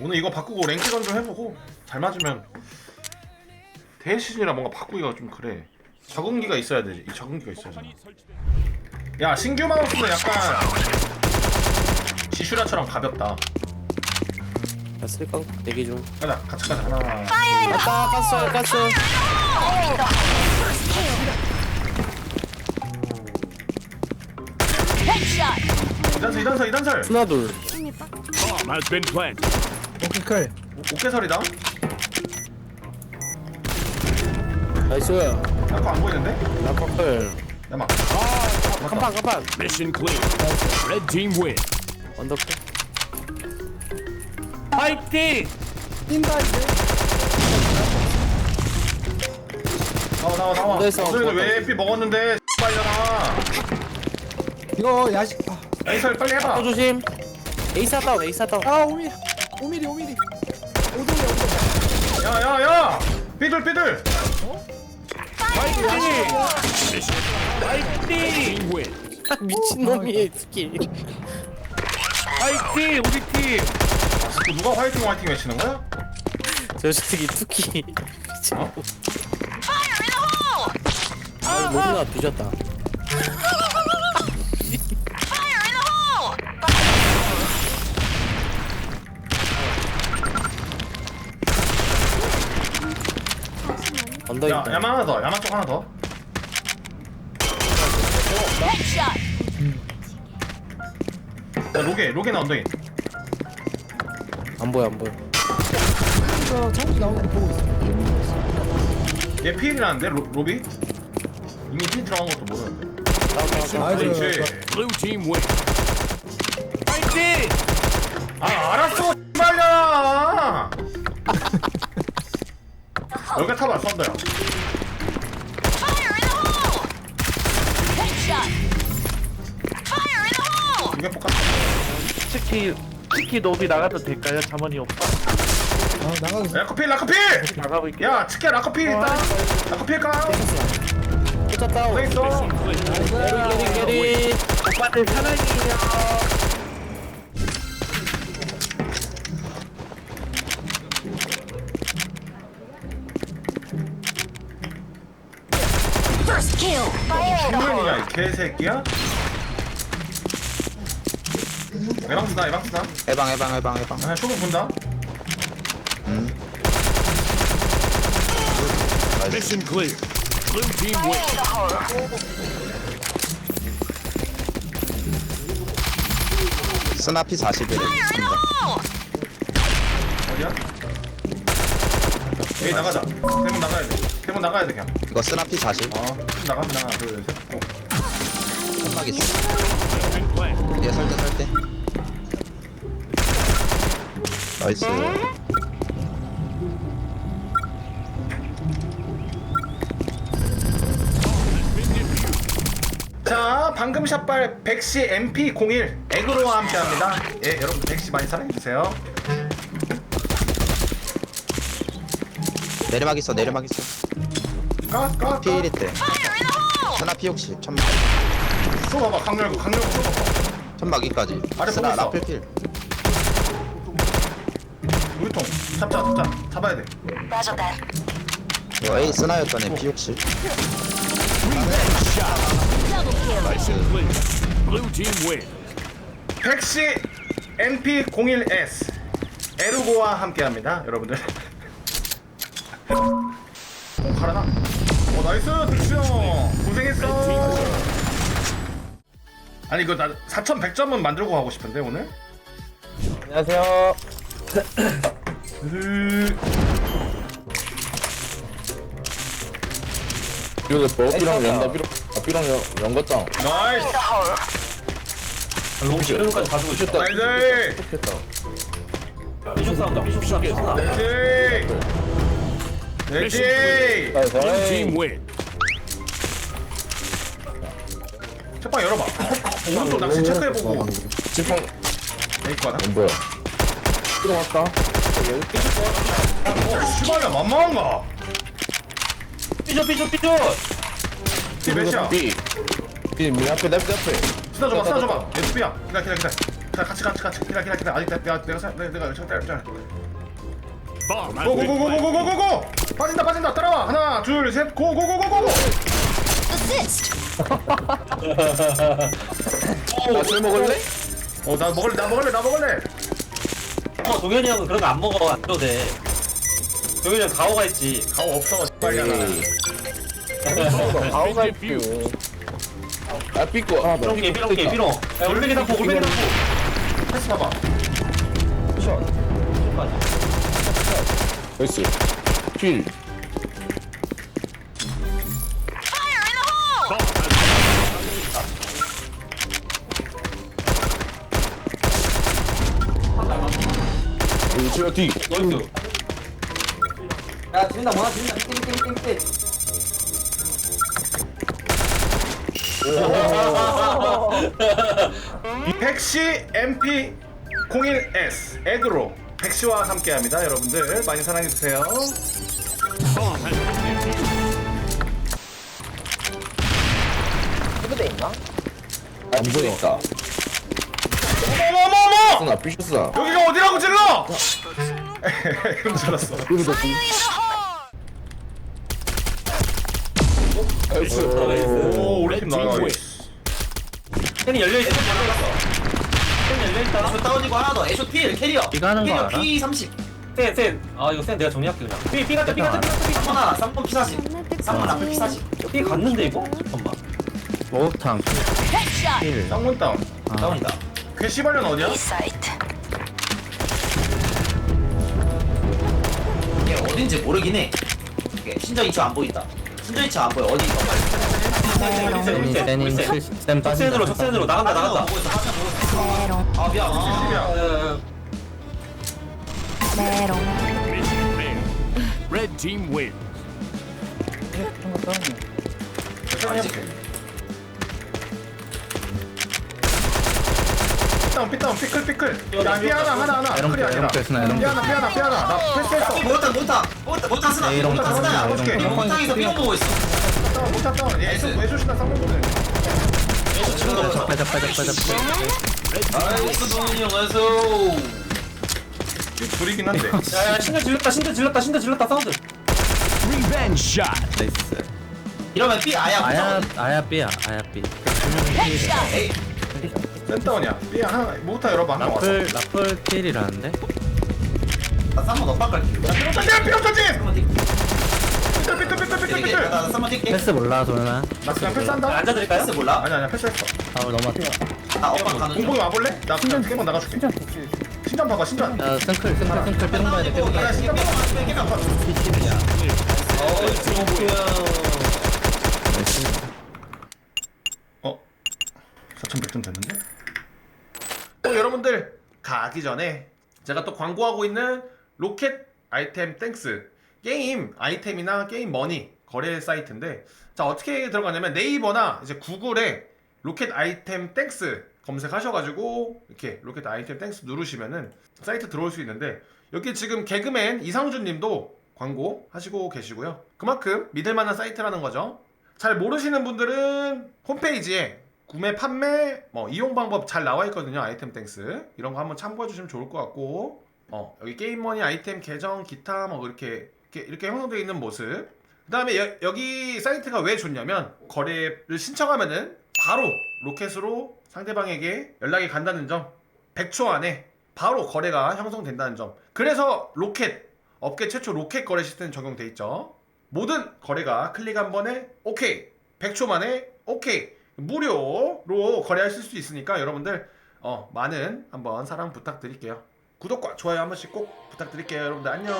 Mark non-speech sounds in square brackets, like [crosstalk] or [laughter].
오늘 이거 바꾸고 랭크전 좀 해보고 잘 맞으면 대회 시즌이라 뭔가 바꾸기가 좀 그래. 적응기가 있어야 되지. 이 적응기가 있어야 돼야 신규 마우스는 약간 지슈라처럼 가볍다. 야 쓸까? 대기 중. 가자 같이 가자. 하나 아따 가스 가스. 이단설 이단설 이단설. 하나 둘. Bomb has been planted. 오케이. 옥계설이다? 나이스. 아까 안 보이는데? 라커클 야막. 깜판 깜판. Mission clear. Red team win. 언더클 파이팅! 뛴다 이제. 나와 나와 나와. 네, 싸워, 너희들 좋았다. 왜 AP 먹었는데? 빨려나. 이거 야식 에이설 빨리 해봐. 또 조심. 에이사 다운 에이사 다운. 아 5mm 5mm 5mm 오동이야 오동 야야야 삐들 삐들 파이팅! 미친놈이 스킬 파이팅! 우리 팀! 그 누가 화이팅 화이팅 외치는 거야? 저 새끼 투키 어? 아 모두나 뒤졌다 언더 야 있다. 야만 하나 더 야만 쪽 하나 더. 야, 로게 로게 나 언더인 안 보여 안 보여. 이거 창문이 나오는 거 보고 있어. 얘 피일이라는데 로, 로비? 이미 피 들어간 것도 모르는데. 나이스. 그렇지. Blue team win. 파이팅! 아 알았어 특히 특히 노비 나가도 될까요? 자문이 오빠? 아 나가도 돼 라커필 라커필! 나가고 있게. 야 측게 라커필 있다 라커필 까 다운 어디 있어? 게리 게리 게리 오빠들 사랑해요. 신문이야 이 개새끼야? 에방스나 에방스나 해방 해방 해방 해방. 아 쇼부 본다. Mission clear. Blue team win. 스나피 41에 3점 어디야? 에이 나가자. 대문 나가야 돼. 대문 나가야 돼 그냥. 이거 스나피 40 어 나가 하나 둘셋. 고. 한막 있어 얘 설대 설대 나이스. 자 방금 샷발 백시 MP01 에그로와 함께합니다. 예 여러분 백시 많이 사랑해주세요. 내리막 있어 내리막 있어. 까까 P1 때 스나피 60 천막 쏘봐봐 강렬구 강렬구 쏘봐봐 천막이까지. 아래 스나 보고 있어. 라플필. 물통. 잡자 잡자. 잡아야 돼. 이거 A P60 Mission clear. Blue team win. 백시 MP01S 에르고와 함께합니다 여러분들. [laughs] 어 가라나? 어 나이스 득수형 고생했어 아니 이거 나 4100점은 만들고 가고 싶은데 오늘? 안녕하세요. 으... 이거 뽀삐랑 연다 삐랑 아 삐랑 연 연거짱 나이스! 이런까지 가지고 있었다. 나이스! 좋겠다. 삐죽 싸운다. 삐죽 싸운다. 네 됐지 됐지 Blue team win. 책방 열어봐 오른쪽 낚시 체크해보고 지팡 메이크 하나? 뭐야 삐랑 왔다 어 씨발야 만만한가 삐죽 삐죽 삐죽 이 몇이야 삐 삐, 미 앞에 내 앞에 쓰다 줘봐 쓰다 줘봐 예수비야 기다려 기다려 기다려 자 같이 같이 같이 기다 기다 기다 아직 내가 내가 사- 내가 내가 been planted. 고고고고고고고고 빠진다 빠진다 따라와 하나 둘 셋 고고고고고 고 나술 먹을래? 어 나 먹을래 나 먹을래 나 먹을래 어, 동현이 형은 그런 거 안 먹어. 안 줘도 돼. 동현이 형 가오가 있지. 가오 없어 빨리 하나 가오가 Red 있지. 아 삐꾸 하나 더 삐롱 게, 삐롱 게, 삐롱. 야, 올빼기 닫고, 올빼기 닫고. 패스 봐봐 나이스 필 제가 뒤 나이스. 야, 진다, 뭐야, 진다. 띵 띵 띵 띵. [laughs] 백시 MP 01S 에그로 백시와 함께합니다 여러분들 많이 사랑해 주세요 been planted. 해부대 있나? 안 보였다 어머머머 쓰나 삐셨어 여기가 어디라고 질러 이러면 잘랐어 나이스 오 우리 팀 나가 캔이 열려있어. 캔 열려있다. 에쇼 다운이고 하나 더 에쇼 필 캐리어 이거 하는 거 캐리어 알아? P30 센, 센. 아, 이거 센 내가 정리할게, 그냥. 삐, 삐 같다, 삐 같다, 삐 같다, 삐 같다. 3번 하나 3번 P40 3번 라플 P40 삐 갔는데, 이거? 잠깐만. 목욕탕. 힐. 쌍문 다운 다운이다 괴시발년 어디야? 이게 어딘지 모르긴 해 이게 신전 2초 안 보인다 신전 2초 안 보여 어디 있어 센. 빠진다. 적센으로, 적센으로. 나간다, 나간다. 보고 있어 화면 보고 있어 아 미안 아, 시비야 Mission failed. Red team wins. 삐다운 삐다운 삐클 삐클. 야 삐하나 하나 하나. 에롱 클이 아니라 에롱 패스나, 에롱 삐하나 삐하나. 삐하나 나 패스했어. 못타 못타 못타 못타 쓰나? 못타 거 쓰나? 거 거. 못타에서 삐용 보고 있어 다운 못다 다운. 얘 애쇼 애쇼시나 쌍문 보네 에쇼 지금도 못타 빠져 빠져 빠져 빠져. 나이스 동훈이 형이 둘이긴 한데. 야, 야, 신들 질렀다, 신들 질렀다, 신들 질렀다, 사운드. Revenge shot. 나이스. 이러면 B 아야 아야 못타 아야 삐야 아야 삐. 센다운이야 삐야 하나 못다 열어봐 하나 왔어 라플 라플 킬이라는데? 나 3번 너빡 갈게 삐야 삐야 터진 3번 뛸게 삐뚤 삐뚤 삐뚤 삐뚤 삐뚤 나 3번 뛸게 패스 몰라 도현아. 나 그냥 패스한다 앉아드릴까요? 패스 몰라? 아니 아니야 패스했어 파울 넘어왔다. 나 엄마 가는 중 공복이 와볼래? 나 그냥 게임만 나가줄게 신전 봐봐 신전 야 승클 승클 승클 삐롱 봐야 돼 삐롱 봐야 야 돼. 신전 봐봐 안 봐. 어? 4,100점 됐는데? 어, 여러분들 가기 전에 제가 또 광고하고 있는 로켓 아이템 땡스 게임 아이템이나 게임 머니 거래 사이트인데 자 어떻게 들어가냐면 네이버나 이제 구글에 로켓 아이템 땡스 검색하셔가지고 이렇게 로켓 아이템 땡스 누르시면은 사이트 들어올 수 있는데 여기 지금 개그맨 이상준 님도 광고 하시고 계시고요. 그만큼 믿을만한 사이트라는 거죠. 잘 모르시는 분들은 홈페이지에 구매, 판매, 뭐 이용 방법 잘 나와 있거든요. 아이템 땡스 이런 거 한번 참고해 주시면 좋을 것 같고, 어 여기 게임머니 아이템 계정 기타 뭐 이렇게 이렇게, 이렇게 형성되어 있는 모습. 그 다음에 여, 기 사이트가 왜 좋냐면 거래를 신청하면은 바로 로켓으로 상대방에게 연락이 간다는 점, 100초 안에 바로 거래가 형성된다는 점. 그래서 로켓 업계 최초 로켓 거래 시스템 적용돼 있죠. 모든 거래가 클릭 한 번에 오케이 100초 만에 오케이 무료로 거래하실 수 있으니까 여러분들 어, 많은 한번 사랑 부탁드릴게요. 구독과 좋아요 한 번씩 꼭 부탁드릴게요 여러분들. 안녕